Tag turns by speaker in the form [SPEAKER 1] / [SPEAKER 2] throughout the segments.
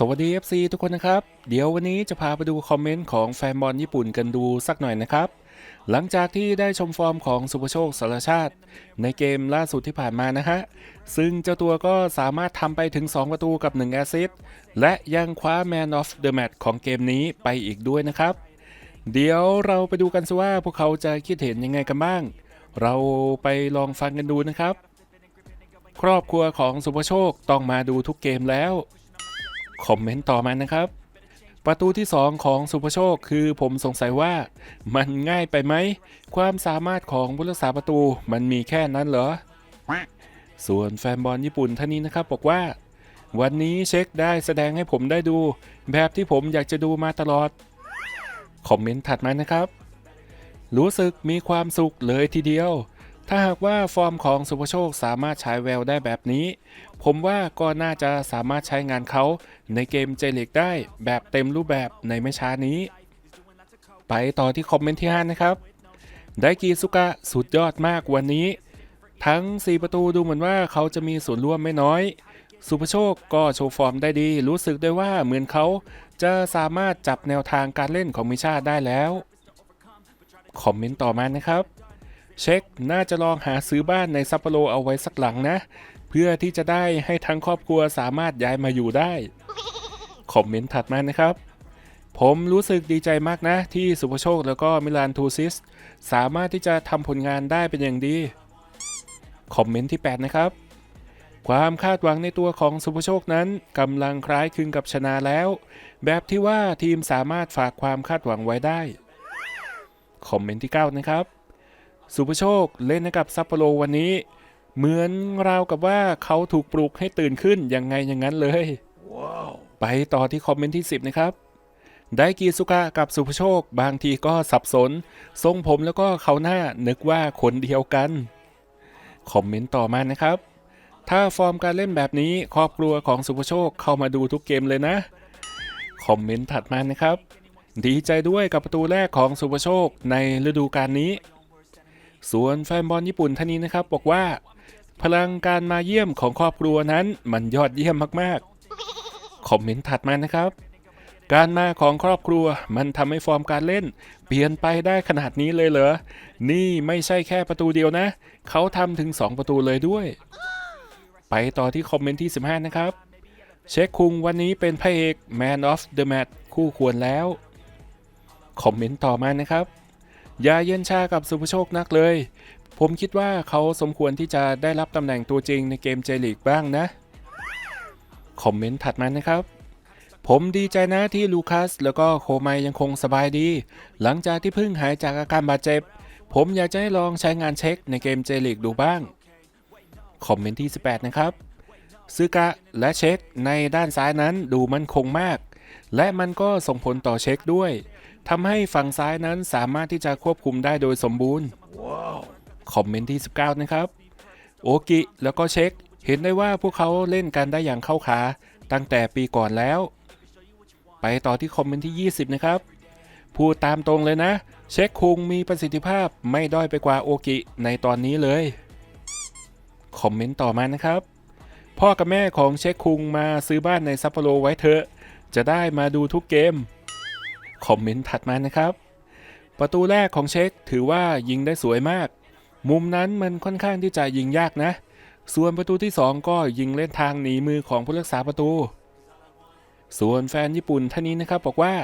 [SPEAKER 1] สวัสดี FC ทุกคนนะครับ เดี๋ยววันนี้จะพาไปดูคอมเมนต์ของแฟนบอลญี่ปุ่นกันดูสักหน่อยนะครับ หลังจากที่ได้ชมฟอร์มของสุภโชคสารชาติ ในเกมล่าสุดที่ผ่านมานะฮะ ซึ่งเจ้าตัวก็สามารถทำไปถึง 2 ประตูกับ 1 แอสซิสต์และยังคว้า Man of the Match ของเกมนี้ไปอีกด้วยนะครับ เดี๋ยวเราไปดูกันสิว่าพวกเขาจะคิดเห็นยังไงกันบ้าง เราไปลองฟังกันดูนะครับ ครอบครัวของสุภโชคต้องมาดูทุกเกมแล้ว คอมเมนต์ต่อมานะครับ ประตูที่ 2 ของสุภโชคคือผมสงสัยว่ามันง่ายไปไหม ความสามารถของผู้รักษาประตูมันมีแค่นั้นเหรอ ส่วนแฟนบอลญี่ปุ่นท่านนี้นะครับบอกว่า วันนี้เช็คได้แสดงให้ผมได้ดู แบบที่ผมอยากจะดูมาตลอด คอมเมนต์ถัดมานะครับ รู้สึกมีความสุขเลยทีเดียว ถ้าหากว่าฟอร์มของสุภโชคสามารถใช้แววได้แบบนี้ ผมว่าก็น่าจะสามารถใช้งานเขาในเกมเจลิกได้แบบเต็มรูปแบบในไม่ช้านี้ ไปต่อที่คอมเมนต์ที่ 5 นะครับ ไดกีสุกะสุดยอดมากวันนี้ ทั้ง 4 ประตูดูเหมือนว่าเขาจะมีส่วนร่วมไม่น้อย สุภโชคก็โชว์ฟอร์มได้ดี รู้สึกได้ว่าเหมือนเขาจะสามารถจับแนวทางการเล่นของมิชาได้แล้ว คอมเมนต์ต่อมานะครับ เช็คน่าจะลองหาซื้อบ้านในซัปโปโรเอาไว้สักหลังนะ เพื่อที่จะได้ให้ทั้งครอบครัวสามารถย้ายมาอยู่ได้ คอมเมนต์ถัดมานะครับ ผมรู้สึกดีใจมากนะ ที่สุภโชคแล้วก็มิลานทูซิส สามารถที่จะทำผลงานได้เป็นอย่างดี คอมเมนต์ที่ 8 นะครับ ความคาดหวังในตัวของสุภโชคนั้นกำลังคล้ายคลึงกับชนะแล้ว แบบที่ว่าทีมสามารถฝากความคาดหวังไว้ได้ คอมเมนต์ที่ 9 นะครับ สุภโชคเล่นให้กับซัปโปโรวันนี้ เหมือนราวกับว่าเขาถูกปลุกให้ตื่นขึ้นยังไงอย่างนั้นเลยไปต่อที่คอมเมนต์ที่ 10 นะครับ ไดกีสุกะกับสุภโชค บางทีก็สับสน ทรงผมแล้วก็เขาหน้านึกว่าคนเดียวกัน คอมเมนต์ต่อมานะครับ ถ้าฟอร์มการเล่นแบบนี้ครอบครัวของสุภโชคเข้ามาดูทุกเกมเลยนะ คอมเมนต์ถัดมานะครับ ดีใจด้วยกับประตูแรกของสุภโชคในฤดูกาลนี้ ส่วนแฟนบอลญี่ปุ่นท่านนี้นะครับบอกว่า พลังการมาเยี่ยมของครอบครัวนั้นมันยอดเยี่ยมมากๆ คอมเมนต์ถัดมานะครับ การมาของครอบครัวมันทำให้ฟอร์มการเล่น เปลี่ยนไปได้ขนาดนี้เลยเหรอ นี่ไม่ใช่แค่ประตูเดียวนะ เขาทำถึง 2 ประตูเลยด้วย ไปต่อที่คอมเมนต์ที่ 15 นะครับ เช็คคุงวันนี้เป็นพระเอก Man of the Match คู่ควรแล้ว คอมเมนต์ต่อมานะครับ อย่าเย็นชากับสุภโชคนักเลย ผมคิดว่าเขาสมควรที่จะได้รับตำแหน่งตัวจริงในเกมเจลีกบ้างนะ คอมเมนต์ถัดมานะครับ ผมดีใจนะที่ลูคัสแล้วก็โคไมยังคงสบายดี หลังจากที่เพิ่งหายจากอาการบาดเจ็บ ผมอยากจะให้ลองใช้งานเช็คในเกมเจลีกดูบ้าง คอมเมนต์ที่ 18 นะครับซึกะและเช็คในด้านซ้ายนั้นดูมั่นคงมาก และมันก็ส่งผลต่อเช็คด้วย ทำให้ฝั่งซ้ายนั้นสามารถที่จะควบคุมได้โดยสมบูรณ์คอมเมนต์ที่ 19 นะครับ โอกิแล้วก็เช็ค เห็นได้ว่าพวกเขาเล่นกันได้อย่างเข้าขา ตั้งแต่ปีก่อนแล้ว ไปต่อที่คอมเมนต์ที่ 20 นะครับ พูดตามตรงเลยนะ เช็คคุงมีประสิทธิภาพไม่ด้อยไปกว่าโอกิในตอนนี้เลย คอมเมนต์ต่อมานะครับ พ่อกับแม่ของเช็คคุงมาซื้อบ้านในซัปโปโรไว้เถอะ จะได้มาดูทุกเกม คอมเมนต์ถัดมานะครับ ประตูแรกของเช็คถือว่ายิงได้สวยมาก มุมนั้นมันค่อนข้างที่จะยิงยากนะ ส่วนประตูที่ 2 ก็ยิงเล่นทางหนีมือของผู้รักษาประตู ส่วนแฟนญี่ปุ่นท่านนี้นะครับบอกว่า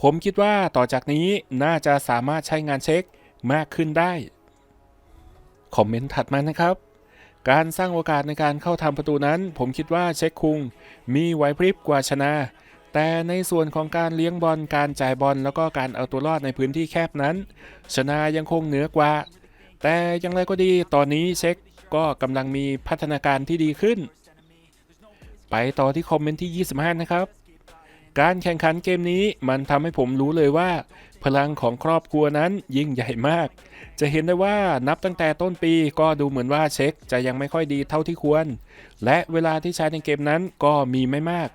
[SPEAKER 1] ผมคิดว่าต่อจากนี้น่าจะสามารถใช้งานเช็คมากขึ้นได้ คอมเมนต์ถัดมานะครับการสร้างโอกาสในการเข้าทำประตูนั้น ผมคิดว่าเช็คคุงมีไหวพริบกว่าชนะ แต่ในส่วนของการเลี้ยงบอลการจ่ายบอลแล้วก็การเอาตัวรอดในพื้นที่แคบนั้น ชนะยังคงเหนือกว่า แต่อย่างไรก็ดีตอนนี้เช็คก็กำลังมีพัฒนาการที่ดีขึ้น ไปต่อที่คอมเมนต์ที่ 25 นะครับ การแข่งขันเกมนี้มันทำให้ผมรู้เลยว่า พลังของครอบครัวนั้นยิ่งใหญ่มาก จะเห็นได้ว่านับตั้งแต่ต้นปีก็ดูเหมือนว่าเช็คจะยังไม่ค่อยดีเท่าที่ควร และเวลาที่ใช้ในเกมนั้นก็มีไม่มาก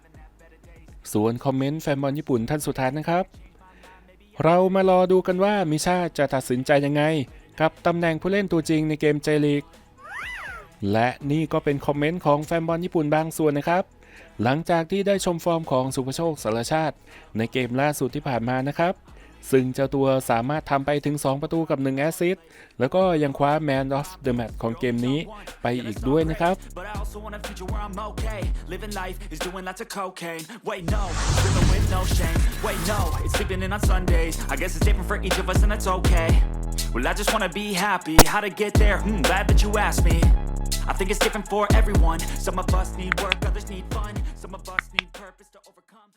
[SPEAKER 1] ส่วนคอมเมนต์แฟนบอลญี่ปุ่นท่านสุดท้ายนะครับ เรามารอดูกันว่ามิชาจะตัดสินใจยังไง กับตำแหน่งผู้เล่นตัวจริงในเกมเจลีก และนี่ก็เป็นคอมเมนต์ของแฟนบอลญี่ปุ่นบางส่วนนะครับ หลังจากที่ได้ชมฟอร์มของสุภโชคสารชาติ ในเกมล่าสุดที่ผ่านมานะครับ ซึ่งเจ้าตัวสามารถทำไปถึง 2 ประตูกับ 1 แอสซิสต์แล้วก็ยังคว้า Man of the Match ของเกมนี้ไปอีกด้วยนะครับ
[SPEAKER 2] But I also want a future where I'm okay. Living life is doing lots of cocaine. Wait, no, living with no shame. Wait, no, it's sleeping in on Sundays. I guess it's different for each of us, and that's okay. Well, I just wanna be happy. How to get there? Hmm, glad that you asked me. I think it's different for everyone. Some of us need work, others need fun. Some of us need purpose to overcome.